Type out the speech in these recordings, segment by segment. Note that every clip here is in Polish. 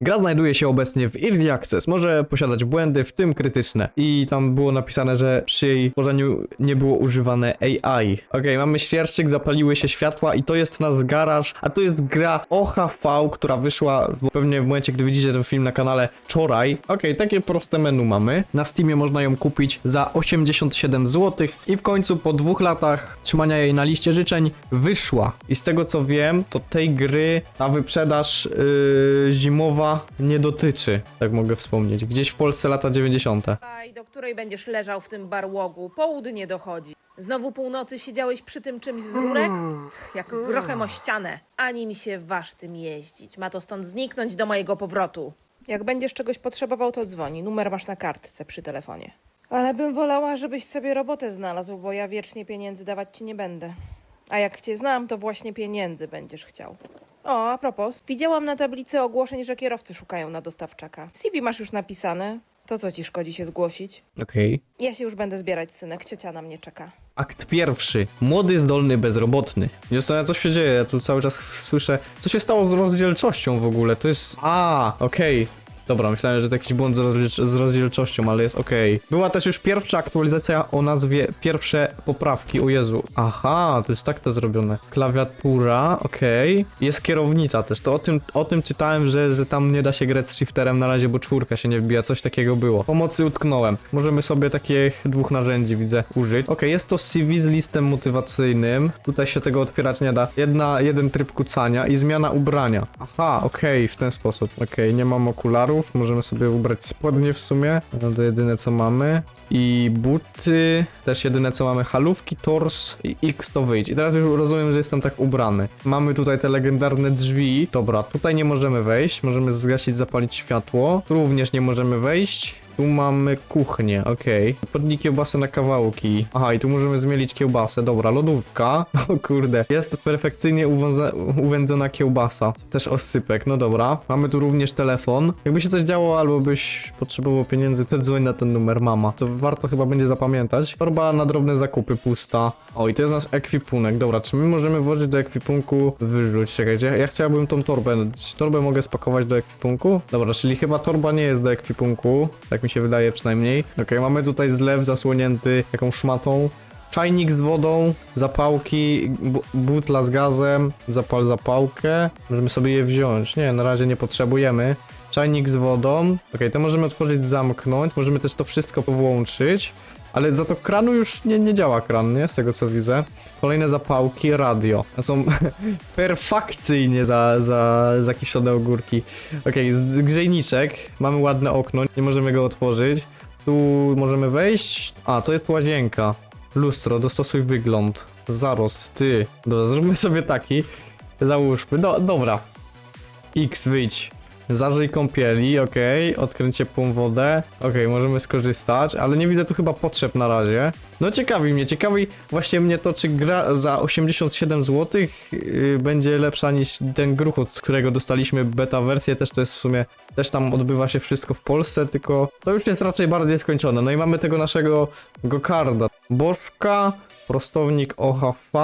Gra znajduje się obecnie w Early Access, może posiadać błędy, w tym krytyczne. I tam było napisane, że przy jej tworzeniu nie było używane AI. Okej, mamy świerszczyk, zapaliły się światła i to jest nasz garaż, a to jest gra OHV, która wyszła w, pewnie w momencie, gdy widzicie ten film na kanale wczoraj. Okej, takie proste menu mamy. Na Steamie można ją kupić za 87 zł i w końcu po dwóch latach trzymania jej na liście życzeń wyszła. I z tego co wiem, to tej gry ta wyprzedaż yy, zimowa nie dotyczy, tak mogę wspomnieć. Gdzieś w Polsce lata 90. Aj, do której będziesz leżał w tym barłogu? Południe dochodzi. Znowu północy siedziałeś przy tym czymś z rurek? Jak grochem o ścianę. Ani mi się waż tym jeździć. Ma to stąd zniknąć do mojego powrotu. Jak będziesz czegoś potrzebował, to dzwoni. Numer masz na kartce przy telefonie. Ale bym wolała, żebyś sobie robotę znalazł, bo ja wiecznie pieniędzy dawać ci nie będę. A jak cię znam, to właśnie pieniędzy będziesz chciał. O, a propos, widziałam na tablicy ogłoszeń, że kierowcy szukają na dostawczaka. CV masz już napisane. To co ci szkodzi się zgłosić? Okej. Ja się już będę zbierać, synek. Ciocia na mnie czeka. Akt pierwszy. Młody, zdolny, bezrobotny. Zastanawiam, co się dzieje. Ja tu cały czas słyszę. Co się stało z rozdzielczością w ogóle? To jest. A, okej. Dobra, myślałem, że to jakiś błąd z, z rozdzielczością, ale jest okej. Była też już pierwsza aktualizacja o nazwie pierwsze poprawki. O Jezu. Aha, to jest tak to zrobione. Klawiatura, okej. Jest kierownica też. To o tym, o tym czytałem, że, że tam nie da się grać z shifterem na razie, bo czwórka się nie wbija. Coś takiego było. Pomocy utknąłem. Możemy sobie takich dwóch narzędzi, widzę, użyć. Okej, jest to CV z listem motywacyjnym. Tutaj się tego otwierać nie da. Jedna, jeden tryb kucania i zmiana ubrania. Aha, okej, w ten sposób. Okej, nie mam okularów. Możemy sobie ubrać spodnie w sumie. No to jedyne co mamy. I buty. Też jedyne co mamy. Halówki, tors i X to wyjść. I teraz już rozumiem, że jestem tak ubrany. Mamy tutaj te legendarne drzwi. Dobra, tutaj nie możemy wejść. Możemy zgasić, zapalić światło. Również nie możemy wejść. Tu mamy kuchnię, okej. Podnij kiełbasę na kawałki. Aha, i tu możemy zmielić kiełbasę. Dobra, lodówka. O kurde. Jest perfekcyjnie uwędzona kiełbasa. Też oscypek, no dobra. Mamy tu również telefon. Jakby się coś działo, albo byś potrzebował pieniędzy, to dzwoń na ten numer mama. To warto chyba będzie zapamiętać. Torba na drobne zakupy, pusta. O, i to jest nasz ekwipunek. Dobra, czy my możemy włożyć do ekwipunku wyrzuć? Czekajcie, ja chciałbym tą torbę. Czy torbę mogę spakować do ekwipunku? Dobra, czyli chyba torba nie jest do ekwipunku. Tak się wydaje przynajmniej. Okej, mamy tutaj zlew zasłonięty jakąś szmatą. Czajnik z wodą, zapałki, bu- butla z gazem, zapal zapałkę. Możemy sobie je wziąć. Nie, na razie nie potrzebujemy. Czajnik z wodą. Okej, to możemy otworzyć, zamknąć. Możemy też to wszystko powłączyć. Ale za to kranu już nie, nie działa kran, nie? Z tego co widzę. Kolejne zapałki, radio. Są perfekcyjnie za, za, zakiszone ogórki. Okej, z- grzejniczek. Mamy ładne okno, nie możemy go otworzyć. Tu możemy wejść. A, to jest łazienka. Lustro, dostosuj wygląd. Zarost, ty. Dobra, zróbmy sobie taki. Załóżmy. No, dobra. X, wyjdź. Zażyj kąpieli, okej. Odkręć ciepłą wodę. Okej, możemy skorzystać, ale nie widzę tu chyba potrzeb na razie. No ciekawi mnie, ciekawi właśnie mnie to, czy gra za 87 zł yy, będzie lepsza niż ten gruchot, z którego dostaliśmy beta wersję, też to jest w sumie, też tam odbywa się wszystko w Polsce, tylko to już jest raczej bardziej skończone. No i mamy tego naszego Gokarda. Bożka, prostownik OHV,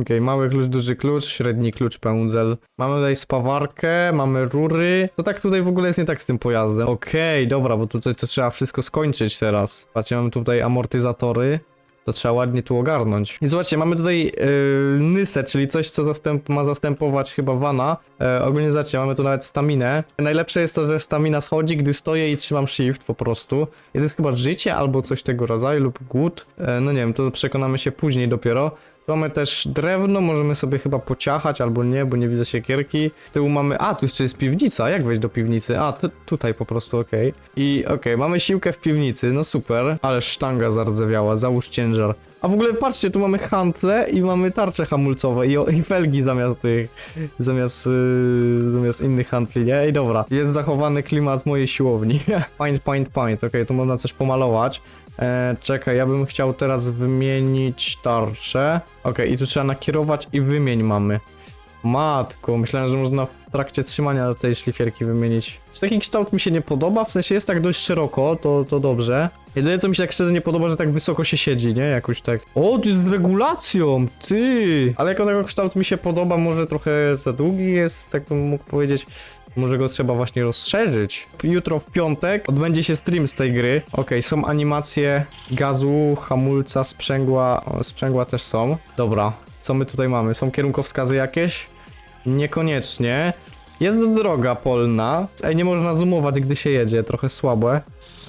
okej, mały klucz, duży klucz, średni klucz, pędzel. Mamy tutaj spawarkę, mamy rury. Co tak tutaj w ogóle jest nie tak z tym pojazdem? Okej, dobra, bo tutaj to trzeba wszystko skończyć teraz. Patrzcie, mamy tutaj amortyzatory. To trzeba ładnie tu ogarnąć. I zobaczcie, mamy tutaj yy, nysę, czyli coś, co zastęp ma zastępować chyba wana. E, ogólnie zobaczcie, mamy tu nawet staminę. Najlepsze jest to, że stamina schodzi, gdy stoję i trzymam shift po prostu. I to jest chyba życie albo coś tego rodzaju lub głód. E, no nie wiem, to przekonamy się później dopiero. Mamy też drewno, możemy sobie chyba pociachać albo nie, bo nie widzę siekierki. Tyłu mamy, a tu jeszcze jest piwnica, jak wejść do piwnicy? A, tu- tutaj po prostu, okej. I okej, mamy siłkę w piwnicy, no super. Ale sztanga zardzewiała, załóż ciężar. A w ogóle patrzcie, tu mamy hantle i mamy tarcze hamulcowe i, i felgi zamiast tych, zamiast, yy, zamiast innych hantli, nie? I dobra, jest zachowany klimat mojej siłowni. paint, paint, paint, okej, tu można coś pomalować. E, czekaj, ja bym chciał teraz wymienić tarczę. Okej, i tu trzeba nakierować i wymień mamy. Matko, myślałem, że można w trakcie trzymania tej szlifierki wymienić. Czy taki kształt mi się nie podoba? W sensie jest tak dość szeroko, to, to dobrze. Jedyne co mi się tak szczerze nie podoba, że tak wysoko się siedzi, nie? Jakoś tak. O, to jest z regulacją, ty! Ale jako tego kształt mi się podoba, może trochę za długi jest, tak bym mógł powiedzieć. Może go trzeba właśnie rozszerzyć. Jutro w piątek odbędzie się stream z tej gry. Okej, są animacje gazu, hamulca, sprzęgła. O, sprzęgła też są. Dobra, co my tutaj mamy? Są kierunkowskazy jakieś? Niekoniecznie. Jest droga polna. Ej, nie można zoomować, gdy się jedzie, trochę słabe.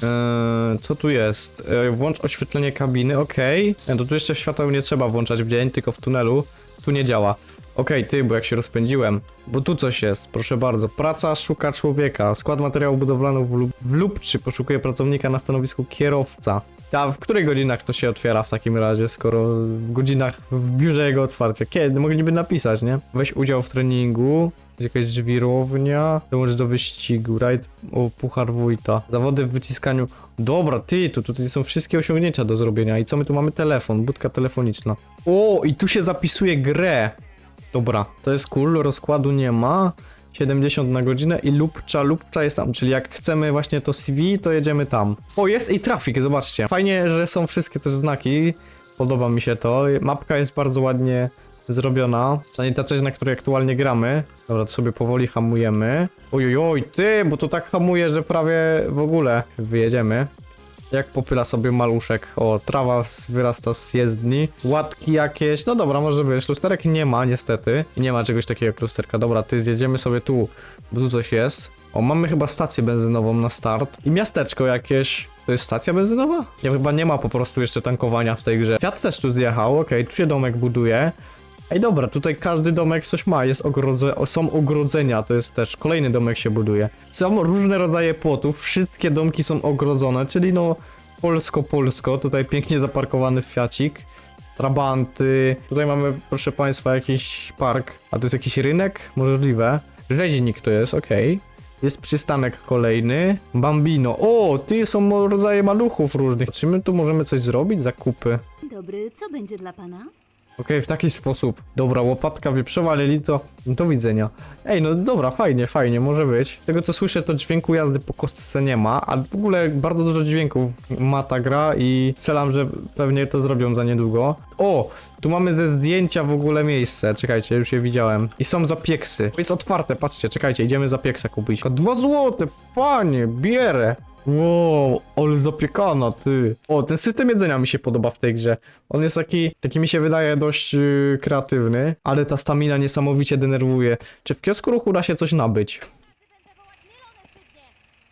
Eee, co tu jest? Eee, włącz oświetlenie kabiny, okej. Okay. To tu jeszcze świateł nie trzeba włączać w dzień, tylko w tunelu. Tu nie działa. Okej, ty, bo jak się rozpędziłem. Bo tu coś jest, proszę bardzo. Praca szuka człowieka. Skład materiałów budowlanych w, lub, w Lubczy poszukuje pracownika na stanowisku kierowca. A w których godzinach to się otwiera w takim razie, skoro w godzinach w biurze jego otwarcia? Kiedy? Mogliby napisać, nie? Weź udział w treningu, jakaś żwirownia, dołącz do wyścigu, rajd o puchar wójta, zawody w wyciskaniu. Dobra, ty, tu tutaj są wszystkie osiągnięcia do zrobienia. I co my tu mamy? Telefon, budka telefoniczna. O, i tu się zapisuje grę. Dobra, to jest cool, rozkładu nie ma. 70 na godzinę i lubcza, lubcza jest tam, czyli jak chcemy właśnie to CV, to jedziemy tam. O, jest i trafik, zobaczcie. Fajnie, że są wszystkie te znaki, podoba mi się to. Mapka jest bardzo ładnie zrobiona, przynajmniej ta część, na której aktualnie gramy. Dobra, to sobie powoli hamujemy. Ojojoj, ty, bo to tak hamuje, że prawie w ogóle wyjedziemy. Jak popyla sobie maluszek. O, trawa wyrasta z jezdni. Łatki jakieś. No dobra, może być. Lusterek nie ma, niestety. Nie ma czegoś takiego jak lusterka. Dobra, ty zjedziemy sobie tu, bo tu coś jest. O, mamy chyba stację benzynową na start. I miasteczko jakieś. To jest stacja benzynowa? Nie, chyba nie ma po prostu jeszcze tankowania w tej grze. Fiat też tu zjechał, okej, tu się domek buduje. Ej, dobra, tutaj każdy domek coś ma, jest ogrodze, są ogrodzenia, to jest też, kolejny domek się buduje. Są różne rodzaje płotów, wszystkie domki są ogrodzone, czyli no polsko-polsko, tutaj pięknie zaparkowany Fiacik, trabanty, tutaj mamy, proszę państwa, jakiś park, a to jest jakiś rynek? Możliwe. Rzeźnik to jest, okej. Jest przystanek kolejny. Bambino. O, ty są rodzaje maluchów różnych. Czy my tu możemy coś zrobić? Zakupy. Dobry, co będzie dla pana? Okej, w taki sposób. Dobra, łopatka wieprzowa, lelito. Do widzenia. Ej, no dobra, fajnie, fajnie, może być. Z tego co słyszę, to dźwięku jazdy po kostce nie ma, a w ogóle bardzo dużo dźwięków ma ta gra i strzelam, że pewnie to zrobią za niedługo. O, tu mamy ze zdjęcia w ogóle miejsce. Czekajcie, już je widziałem. I są zapieksy. Jest otwarte, patrzcie, czekajcie, idziemy zapieksa kupić. Dwa złote, panie, bierę. Wow, ale zapiekana, ty. O, ten system jedzenia mi się podoba w tej grze. On jest taki, taki mi się wydaje dość yy, kreatywny, ale ta stamina niesamowicie denerwuje. Czy w kiosku ruchu da się coś nabyć?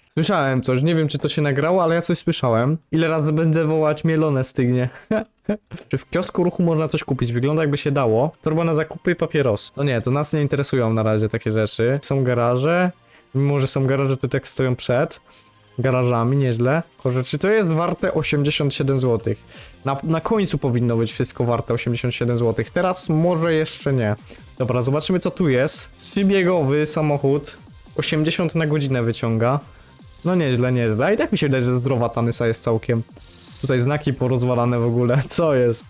Słyszałem coś, nie wiem czy to się nagrało, ale ja coś słyszałem. Ile razy będę wołać mielone stygnie? czy w kiosku ruchu można coś kupić? Wygląda jakby się dało. Torba na zakupy i papieros. No nie, to nas nie interesują na razie takie rzeczy. Są garaże. Mimo, że są garaże, to tak stoją przed garażami, nieźle. Tylko, czy to jest warte 87 zł? Na, na końcu powinno być wszystko warte 87 zł. Teraz może jeszcze nie. Dobra, zobaczymy co tu jest. Trzybiegowy samochód. 80 na godzinę wyciąga. No nieźle, nieźle. I tak mi się wydaje, że zdrowa ta Nysa jest całkiem. Tutaj znaki porozwalane w ogóle. Co jest?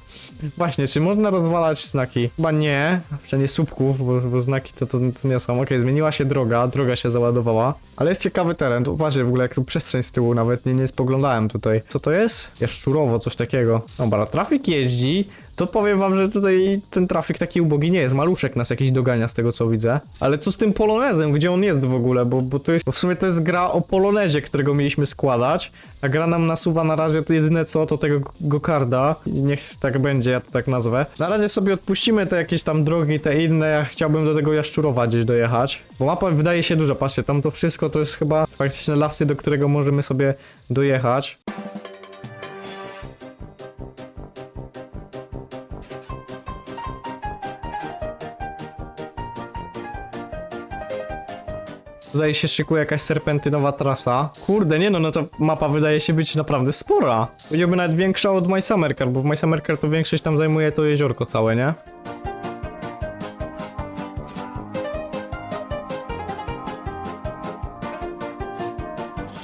Właśnie, czy można rozwalać znaki? Chyba nie, przynajmniej słupków, bo, bo znaki to, to, to nie są. Okej, zmieniła się droga, droga się załadowała. Ale jest ciekawy teren, tu patrzcie w ogóle jak tu przestrzeń z tyłu, nawet nie, nie spoglądałem tutaj. Co to jest? Jaszczurowo, coś takiego. Dobra, trafik jeździ, to powiem wam, że tutaj ten trafik taki ubogi nie jest. Maluszek nas jakiś dogania z tego co widzę. Ale co z tym polonezem? Gdzie on jest w ogóle? Bo, bo to jest, bo w sumie to jest gra o polonezie, którego mieliśmy składać. A gra nam nasuwa na razie to jedyne co, to tego gokarda. Niech tak będzie, ja to tak nazwę. Na razie sobie odpuścimy te jakieś tam drogi, te inne. Ja chciałbym do tego jaszczurowa gdzieś dojechać. Bo mapa wydaje się duża, patrzcie, tam to wszystko to jest chyba faktycznie lasy, do którego możemy sobie dojechać. Tutaj się szykuje jakaś serpentynowa trasa. Kurde, nie no, no to mapa wydaje się być naprawdę spora. Powiedziałby nawet większa od My Summer Car, bo w My Summer Car to większość tam zajmuje to jeziorko całe, nie?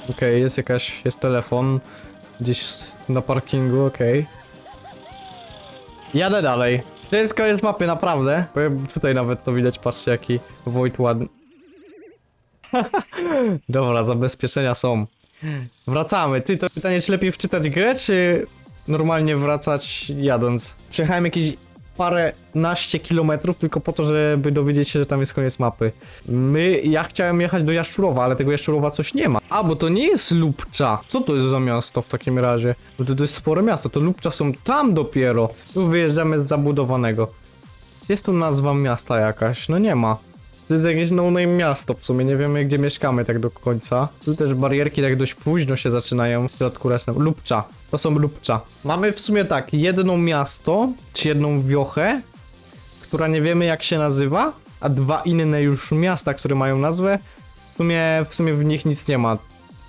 Okej, jest jakaś, jest telefon gdzieś na parkingu, okej. Jadę dalej. Wszystko jest mapy, naprawdę. Tutaj nawet to widać, patrzcie jaki Wojt ładny. Dobra, zabezpieczenia są. Wracamy. Ty, to pytanie, czy lepiej wczytać grę, czy normalnie wracać jadąc? Przejechałem jakiś parę naście kilometrów tylko po to, żeby dowiedzieć się, że tam jest koniec mapy. My, ja chciałem jechać do Jaszczurowa, ale tego Jaszczurowa coś nie ma. A, bo to nie jest Lubcza. Co to jest za miasto w takim razie? Bo to, to jest spore miasto, to Lubcza są tam dopiero. Tu wyjeżdżamy z zabudowanego. Jest tu nazwa miasta jakaś? No nie ma. To jest jakieś no-name miasto w sumie, nie wiemy gdzie mieszkamy tak do końca. Tu też barierki tak dość późno się zaczynają w środku resem. Lubcza. To są Lubcza. Mamy w sumie tak, jedno miasto, czy jedną wiochę, która nie wiemy jak się nazywa, a dwa inne już miasta, które mają nazwę. W sumie, w sumie w nich nic nie ma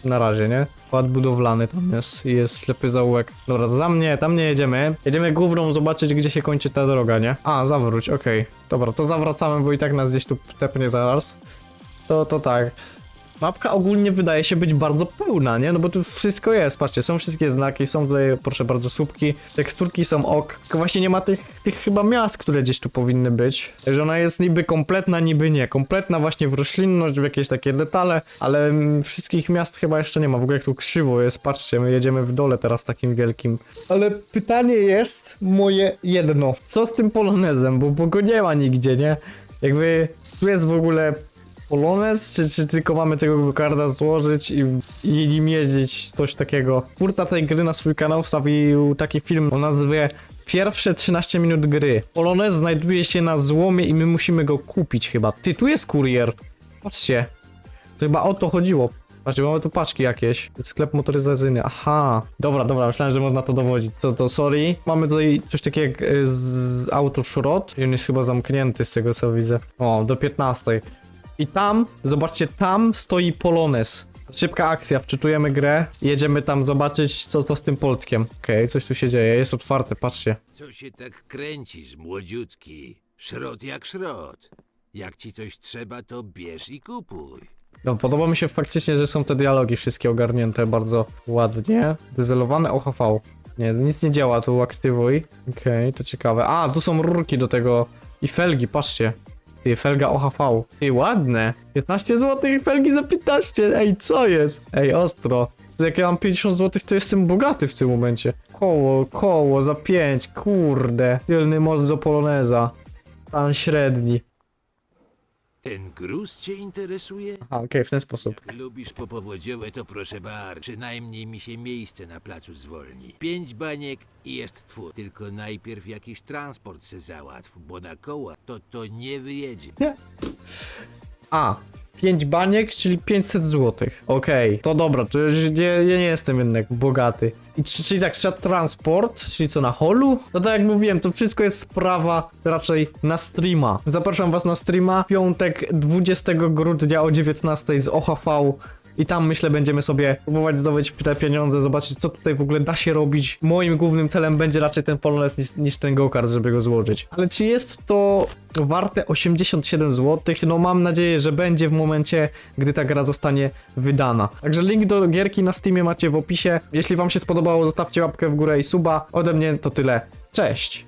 na razie, nie? Płat budowlany tam jest i jest ślepy zaułek. Dobra, to tam nie, tam nie jedziemy. Jedziemy główną zobaczyć, gdzie się kończy ta droga, nie? A, zawróć, okej. Dobra, to zawracamy, bo i tak nas gdzieś tu tepnie zaraz. To, to tak. Mapka ogólnie wydaje się być bardzo pełna, nie? No bo tu wszystko jest, patrzcie, są wszystkie znaki, są tutaj, proszę bardzo, słupki, teksturki są ok, tylko właśnie nie ma tych, tych chyba miast, które gdzieś tu powinny być. Także ona jest niby kompletna, niby nie. Kompletna właśnie w roślinność, w jakieś takie detale, ale mm, wszystkich miast chyba jeszcze nie ma. W ogóle jak tu krzywo jest, patrzcie, my jedziemy w dole teraz takim wielkim. Ale pytanie jest moje jedno. Co z tym polonezem? Bo, bo go nie ma nigdzie, nie? Jakby tu jest w ogóle Polonez, czy, czy tylko mamy tego karda złożyć i, i nim jeździć, coś takiego. Twórca tej gry na swój kanał wstawił taki film o nazwie Pierwsze 13 minut gry. Polonez znajduje się na złomie i my musimy go kupić chyba. Ty, tu jest kurier. Patrzcie. To chyba o to chodziło. Patrzcie, mamy tu paczki jakieś. Sklep motoryzacyjny. Aha. Dobra, dobra, myślałem, że można to dowodzić. Co to, sorry. Mamy tutaj coś takiego jak y, z- autoszrot. I on jest chyba zamknięty z tego co widzę. O, do 15. I tam, zobaczcie, tam stoi Polones. Szybka akcja, wczytujemy grę jedziemy tam zobaczyć, co to z tym Poltkiem. Okej, coś tu się dzieje, jest otwarte, patrzcie. Co się tak kręcisz, młodziutki? Szrot jak szrot. Jak ci coś trzeba, to bierz i kupuj. No, podoba mi się faktycznie, że są te dialogi wszystkie ogarnięte bardzo ładnie. Dyzelowane OHV. Nie, nic nie działa, tu aktywuj. Okej, to ciekawe. A, tu są rurki do tego i felgi, patrzcie. Ty, felga OHV. Ty, ładne. 15 zł i felgi za 15. Ej, co jest? Ej, ostro. Jak ja mam 50 zł, to jestem bogaty w tym momencie. Koło, koło za 5, kurde. Tylny most do Poloneza. Stan średni. Ten gruz cię interesuje? Aha, okej, w ten sposób. Jak lubisz popowodziowe, to proszę bardzo. Przynajmniej mi się miejsce na placu zwolni. Pięć baniek i jest twój. Tylko najpierw jakiś transport se załatw, bo na koła to to nie wyjedzie. A, 5 baniek, czyli 500 zł. Okej, to dobra, to nie, ja nie jestem jednak bogaty. I czy- czyli tak, trzeba transport, czyli co, na holu? No tak jak mówiłem, to wszystko jest sprawa raczej na streama. Zapraszam was na streama, piątek 20 grudnia o 19 z OHV. I tam myślę będziemy sobie próbować zdobyć te pieniądze, zobaczyć co tutaj w ogóle da się robić. Moim głównym celem będzie raczej ten Polonez niż, niż ten go-kart, żeby go złożyć. Ale czy jest to warte 87 zł? No mam nadzieję, że będzie w momencie, gdy ta gra zostanie wydana. Także link do gierki na Steamie macie w opisie. Jeśli wam się spodobało, zostawcie łapkę w górę i suba. Ode mnie to tyle. Cześć!